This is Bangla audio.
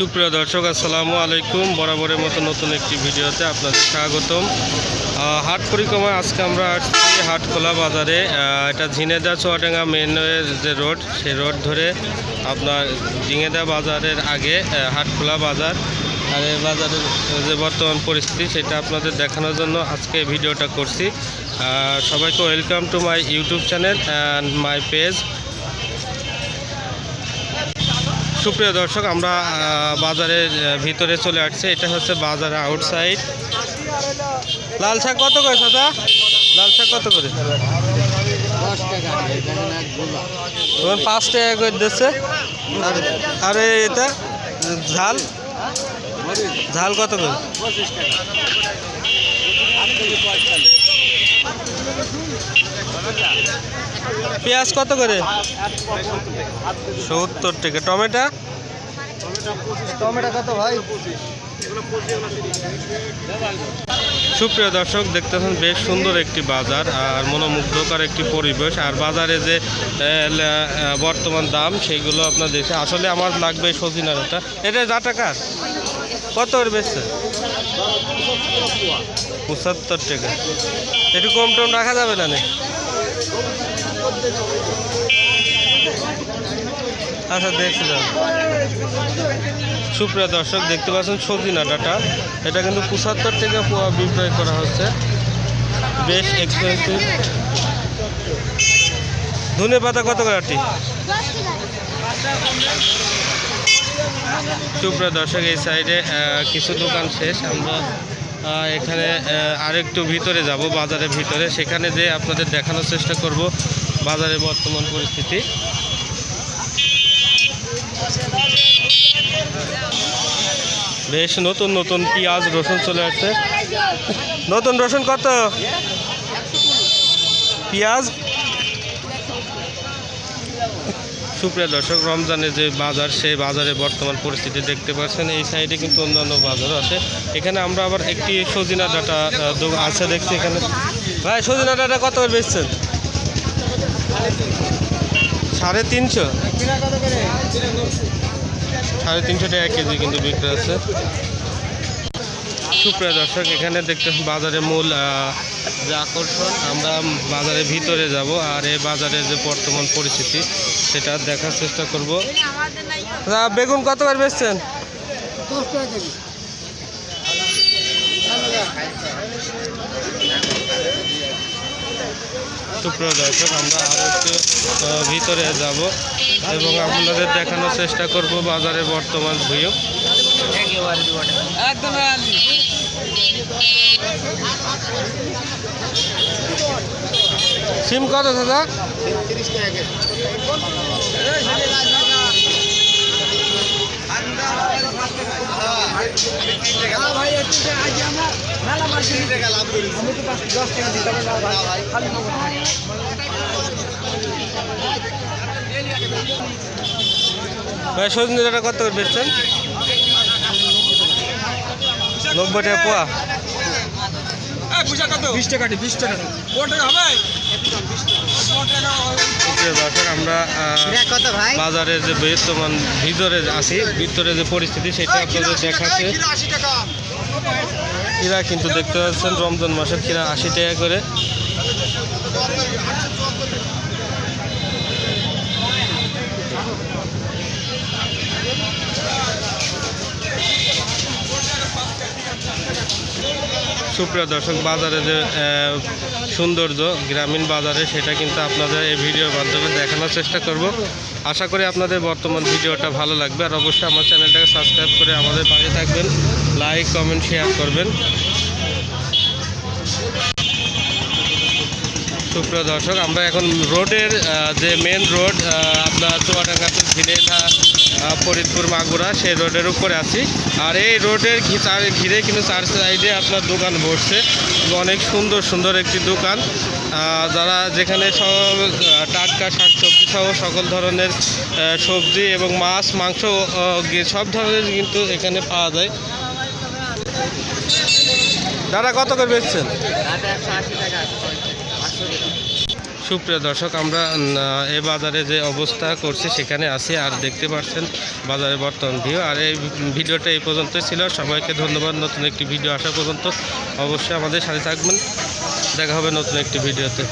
সুপ্রিয় দর্শক, আসসালামু আলাইকুম। বরাবরের মতো নতুন একটি ভিডিওতে আপনাদের স্বাগতম। হাট পরিক্রমায় আজকে আমরা আসছি হাটখোলা বাজারে। এটা ঝিনেদা চোয়াডাঙ্গা মেন যে রোড, সেই রোড ধরে আপনার ঝিঙেদা বাজারের আগে হাটখোলা বাজার। আর এই বাজারের যে বর্তমান পরিস্থিতি, সেটা আপনাদের দেখানোর জন্য আজকে ভিডিওটা করছি। সবাইকে welcome to my YouTube channel and my page সুপ্রিয় দর্শক, আমরা বাজারের ভিতরে চলে আসছি। এটা হচ্ছে বাজারের আউটসাইড লাল শাক কত করে দাদা লাল শাক কত করে? পাঁচ টাকা করে দিচ্ছে। আর আরে এটা ঝাল? ঝাল কত করে? পেঁয়াজ কত করে? সত্তর টাকা। টমেটো? টমেটো কত ভাই? সুপ্রিয় দর্শক দেখতেছেন বেশ সুন্দর একটি বাজার আর মনোমুগ্ধকর একটি পরিবেশ। আর বাজারে যে বর্তমান দাম সেইগুলো আপনার দেখে আসলে আমার লাগবে সজিনারটা। এটা যা টাকার কত করে বেচছে? পঁচাত্তর টাকা। একটু কম টম রাখা যাবে না? আচ্ছা দেখছি যাব সুপ্রিয় দর্শক, দেখতে পাচ্ছেন সবজি নাটাটা। এটা কিন্তু পঁচাত্তর টাকা পোয়া বিক্রয় করা হচ্ছে। বেশ এক্সপেন্সিভ ধনে পাতা কত করে আটি? সুপ্রিয় দর্শক, এই সাইডে কিছু দোকান শেষ। আমরা এখানে আরেকটু ভিতরে যাব, বাজারের ভিতরে। সেখানে যে আপনাদের দেখানোর চেষ্টা করব বাজারের বর্তমান পরিস্থিতি। বেশ, নতুন নতুন পেঁয়াজ, রসুন চলে আসছে। নতুন রসুন কত? পেঁয়াজ? সুপ্রিয় দর্শক, রমজানের যে বাজার, সেই বাজারে বর্তমান পরিস্থিতি দেখতে পাচ্ছেন। এই সাইডে কিন্তু অন্যান্য বাজারও আছে। এখানে আমরা আবার একটি সজিনা ডাটা আছে দেখছি এখানে। ভাই, সজিনা ডাটা কত করে বেচছেন? সাড়ে তিনশো? সাড়ে তিনশো টাকা কেজি কিন্তু বিক্রি আছে সুপ্রিয় দর্শক, এখানে দেখতে বাজারে মূল যে আকর্ষণ, আমরা বাজারের ভিতরে যাব আর এই বাজারের যে বর্তমান পরিস্থিতি সেটা দেখার চেষ্টা করব। দাদা, বেগুন কত করে বেচছেন? সুপ্রিয় দর্শক আমরা আরও একটু ভিতরে যাব এবং আপনাদের দেখানোর চেষ্টা করব বাজারের বর্তমান একদম সিম কত দাদা? তিরিশ টাকা কেজি। ভাই হবে সজনে কত করে বেচছেন? নব্বই টাকা পোয়া। বিশ টাকা বিশ টাকা দর্শক আমরা বাজারের যে বর্তমান ভিতরে আছি ভিতরে। যে পরিস্থিতি সেটা আপনাদের দেখাচ্ছে। খিরা কিন্তু দেখতে পাচ্ছেন রমজান মাসের খিরা আশি টাকা করে। সুপ্রিয় দর্শক বাজারে যে সৌন্দর্য গ্রামীণ বাজারে সেটা কিন্তু আপনাদের এই ভিডিওর মাধ্যমে দেখানোর চেষ্টা করব। আশা করি আপনাদের বর্তমান ভিডিওটা ভালো লাগবে। আর অবশ্যই আমার চ্যানেলটাকে সাবস্ক্রাইব করে আমাদের পাশে থাকবেন। লাইক কমেন্ট শেয়ার করবেন। সুপ্রিয় দর্শক আমরা এখন রোডের যে মেন রোড আপনার চুয়াডাঙ্গা আহ, ফরিদপুর মাগুরা সেই রোডের উপরে আছি। আর এই রোডের ঘিরে কিন্তু চার সাইডে আপনার দোকান বসছে। অনেক সুন্দর সুন্দর একটি দোকান। যারা যেখানে সব টাটকা শাকসবজি সহ সকল ধরনের সবজি এবং মাছ মাংস সব ধরনের কিন্তু এখানে পাওয়া যায়। দাদা কত করে বেচছেন? একশো আশি টাকা। সুপ্রিয় দর্শক, আমরা এ বাজারে যে অবস্থা করছি সেখানে আছি আর দেখতে পাচ্ছেন বাজারে বর্তমান ভিউ। আর এই ভিডিওটা এই পর্যন্তই ছিল। সবাইকে ধন্যবাদ। নতুন একটি ভিডিও আসা পর্যন্ত অবশ্যই আমাদের সাথে থাকবেন। দেখা হবে নতুন একটি ভিডিওতে।